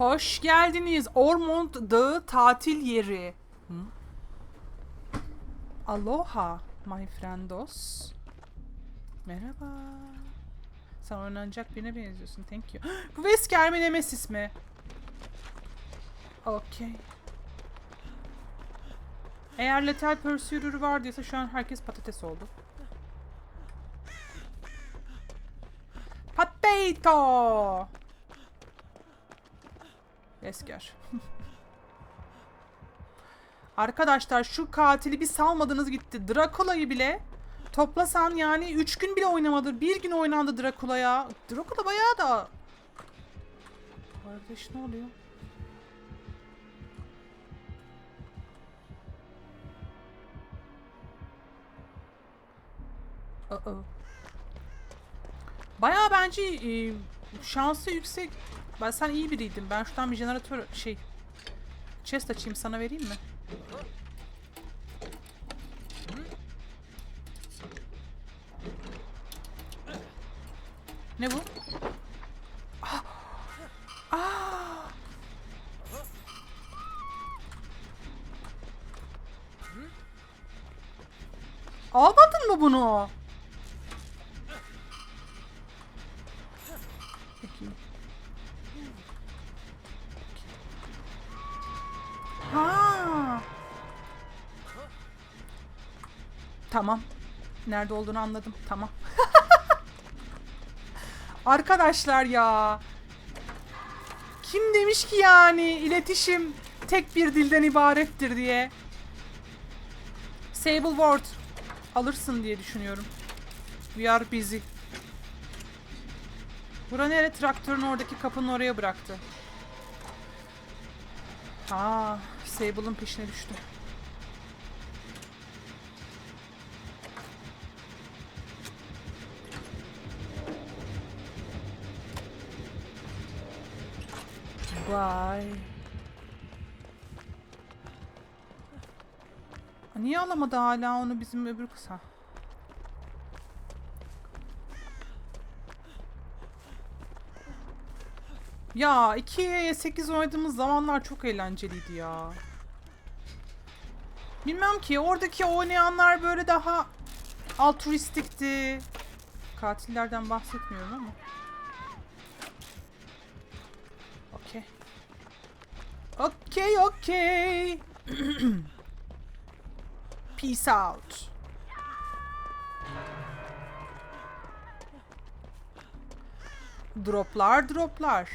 Hoş geldiniz. Ormond Dağı tatil yeri. Aloha my friendos. Merhaba. Sen oynanacak birine benziyorsun. Thank you. Bu Wesker mi Nemesis mi? Okey. Eğer Lethal Pursuer var diyorsa şu an herkes patates oldu. Potato! Wesker. Arkadaşlar şu katili bir salmadınız gitti. Drakula'yı bile toplasan yani 3 gün bile oynamadı. Bir gün oynandı Drakula ya. Drakula bayağı da... Kardeş ne oluyor? Uh-oh. Bayağı bence e, şansı yüksek. Ben sen iyi biriydin. Ben şuradan bir jeneratör şey chest açayım sana vereyim mi? Ne bu? Ah! Ah! Almadın mı bunu? Tamam. Nerede olduğunu anladım. Tamam. Arkadaşlar ya. Kim demiş ki yani iletişim tek bir dilden ibarettir diye. Sable Ward alırsın diye düşünüyorum. We are busy. Bura nere? Traktörün oradaki kapının oraya bıraktı. Aa, Sable'ın peşine düştü. Bye. Niye alamadı hala onu bizim öbür kısa? Ya 2'ye 8 oynadığımız zamanlar çok eğlenceliydi ya. Bilmem ki oradaki oynayanlar böyle daha altruistikti. Katillerden bahsetmiyorum ama. Okey okey. Peace out. Droplar droplar.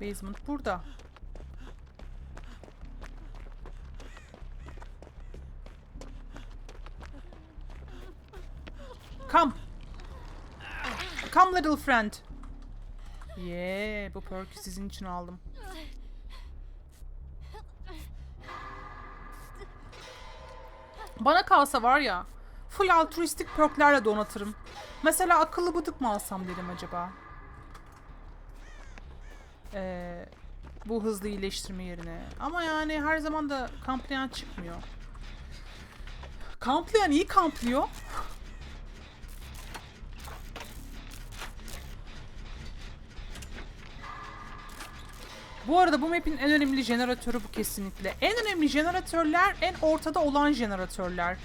Basement burada. Come little friend. Yeah, bu perk'ü sizin için aldım. Bana kalsa var ya, full altruistik perklerle donatırım. Mesela akıllı bıdık mı alsam dedim acaba? Ee, bu hızlı iyileştirme yerine. Ama yani her zaman da kamplayan çıkmıyor. Kamplayan iyi kamplıyor. Bu arada bu map'in en önemli jeneratörü bu kesinlikle. En önemli jeneratörler en ortada olan jeneratörler.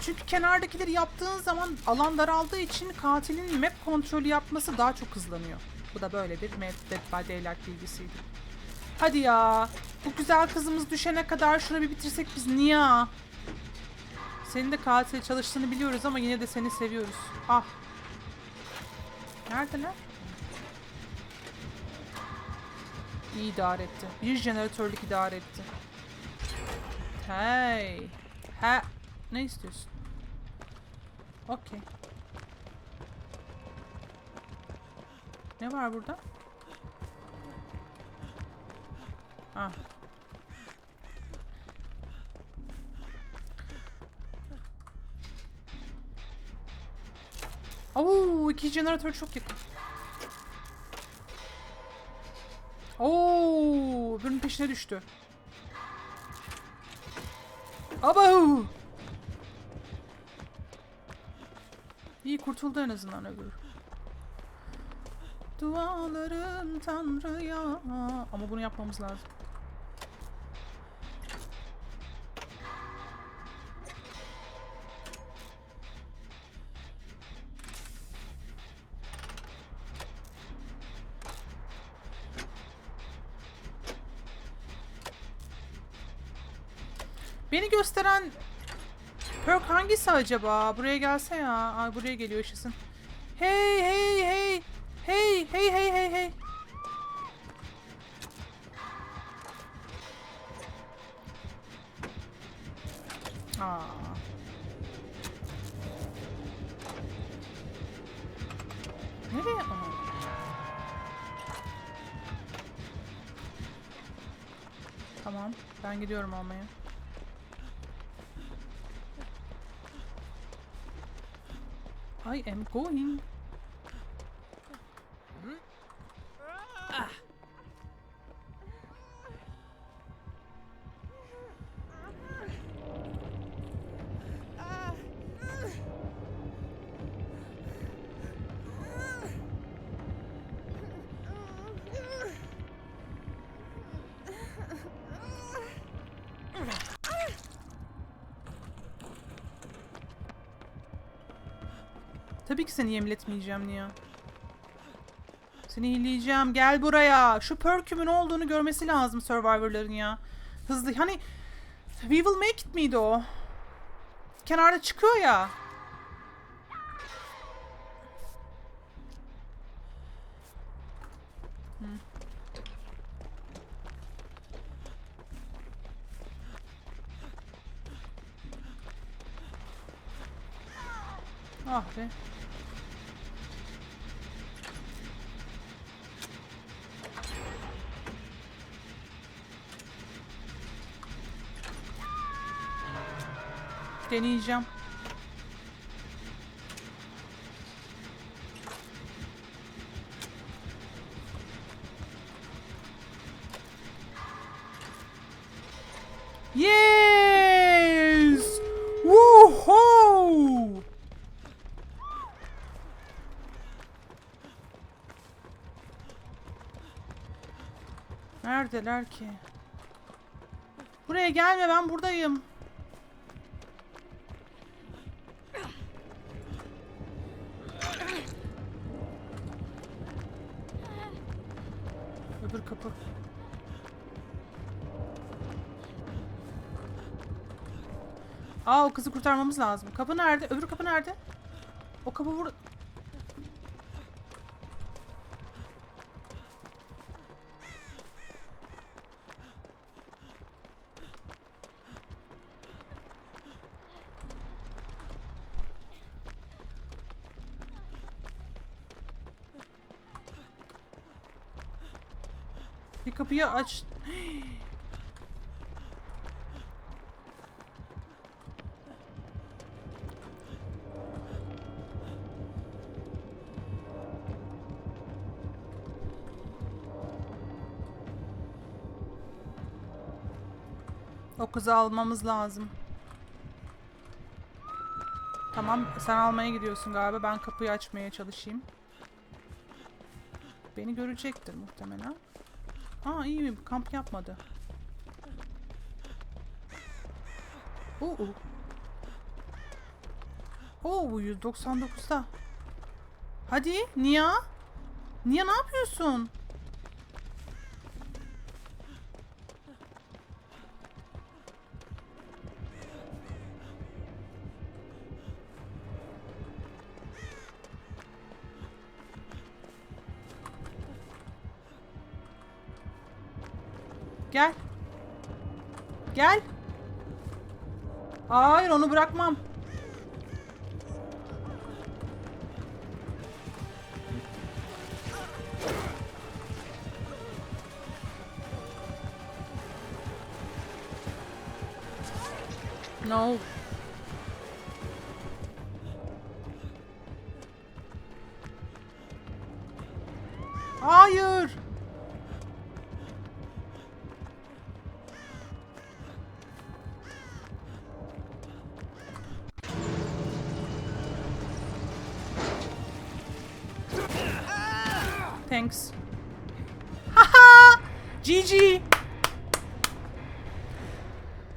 Çünkü kenardakileri yaptığın zaman alan daraldığı için katilin map kontrolü yapması daha çok hızlanıyor. Bu da böyle bir Mad Dead by Daylight bilgisiydi. Hadi ya. Bu güzel kızımız düşene kadar şunu bir bitirsek biz niye? Senin de katil çalıştığını biliyoruz ama yine de seni seviyoruz. Ah. Neredeler? İyi idare etti. Bir jeneratörlük idare etti. Hey. Ha. Ne istiyorsun? Okey. Ne var burada? Ah. Oo, iki jeneratör çok yakın. Oo, öbürünün peşine düştü. Abo! İyi kurtuldu en azından öbür. Dualarım Tanrı'ya. Ama bunu yapmamız lazım. Beni gösteren perk hangisi acaba? Buraya gelse ya. Ay buraya geliyor yaşasın. Hey hey hey. Hey hey hey hey hey. Aa. Nereye? Aa. Tamam. Ben gidiyorum almaya. I am going. Tabii ki seni yemletmeyeceğim Nia. Seni hileyeceğim. Gel buraya. Şu perkümün olduğunu görmesi lazım Survivor'ların ya. Hızlı. Hani We will make it miydi o? Kenarda çıkıyor ya. Hı. Ah be. Deneyeceğim. Neredeler ki? Buraya gelme ben buradayım. Öbür kapı. Aa o kızı kurtarmamız lazım. Kapı nerede? Öbür kapı nerede? O kapı burada. Bir kapıyı aç. O kızı almamız lazım. Tamam, sen almaya gidiyorsun galiba. Ben kapıyı açmaya çalışayım. Beni görecektir muhtemelen. Aa iyi mi? Kamp yapmadı. Oo. Oo 199'da. Hadi Nia. Nia ne yapıyorsun? Gel. Gel. Hayır onu bırakmam. No. Thanks. Haha! GG!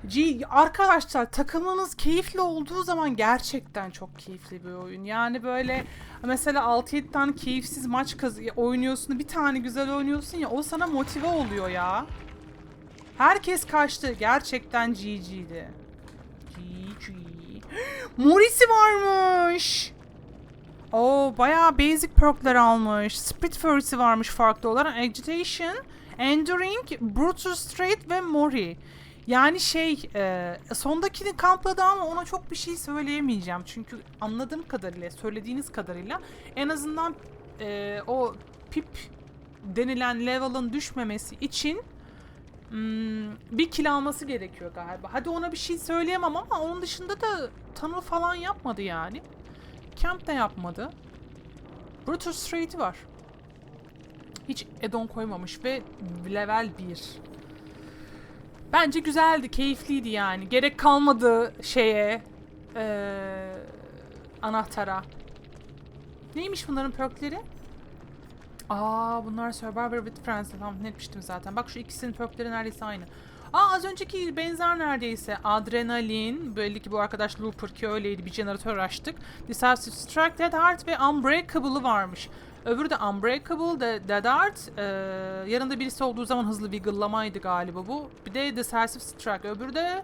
G arkadaşlar takımınız keyifli olduğu zaman gerçekten çok keyifli bir oyun. Yani böyle mesela 6-7 tane keyifsiz maç oynuyorsun bir tane güzel oynuyorsun ya o sana motive oluyor ya. Herkes kaçtı. Gerçekten GG'di. GG. Morisi varmış. Oo bayağı basic perkler almış. Split Fury'si varmış farklı olarak. Agitation, Enduring, Brutal Straight ve Mori. Yani şey, e, sondakini kampladı ama ona çok bir şey söyleyemeyeceğim. Çünkü anladığım kadarıyla, söylediğiniz kadarıyla en azından e, o pip denilen level'ın düşmemesi için hmm, bir kill alması gerekiyor galiba. Hadi ona bir şey söyleyemem ama onun dışında da tunnel falan yapmadı yani. Camp de yapmadı. Brutal Straight'i var. Hiç add-on koymamış ve level 1. Bence güzeldi, keyifliydi yani. Gerek kalmadı şeye, eee, anahtara. Neymiş bunların perkleri? Aa bunlar Survivor with Friends. Tamam netmiştim zaten. Bak şu ikisinin perkleri neredeyse aynı. Aa az önceki benzer neredeyse. Adrenalin. Belli ki bu arkadaş Looper ki öyleydi. Bir jeneratör açtık. Decisive Strike, Dead Heart ve Unbreakable'ı varmış. Öbürü de Unbreakable, de Dead Heart. Ee, yanında birisi olduğu zaman hızlı wiggle'lamaydı galiba bu. Bir de Decisive Strike. Öbürü de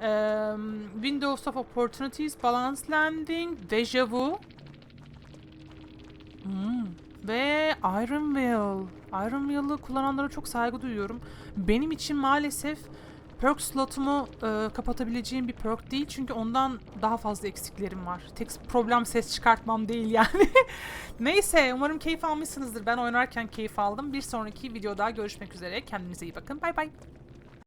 em, Windows of Opportunities, Balance Landing, Deja Vu. Hmm. Ve Iron Will. Iron Will'ı kullananlara çok saygı duyuyorum. Benim için maalesef perk slotumu e, kapatabileceğim bir perk değil. Çünkü ondan daha fazla eksiklerim var. Tek problem ses çıkartmam değil yani. Neyse umarım keyif almışsınızdır. Ben oynarken keyif aldım. Bir sonraki videoda görüşmek üzere. Kendinize iyi bakın. Bay bay.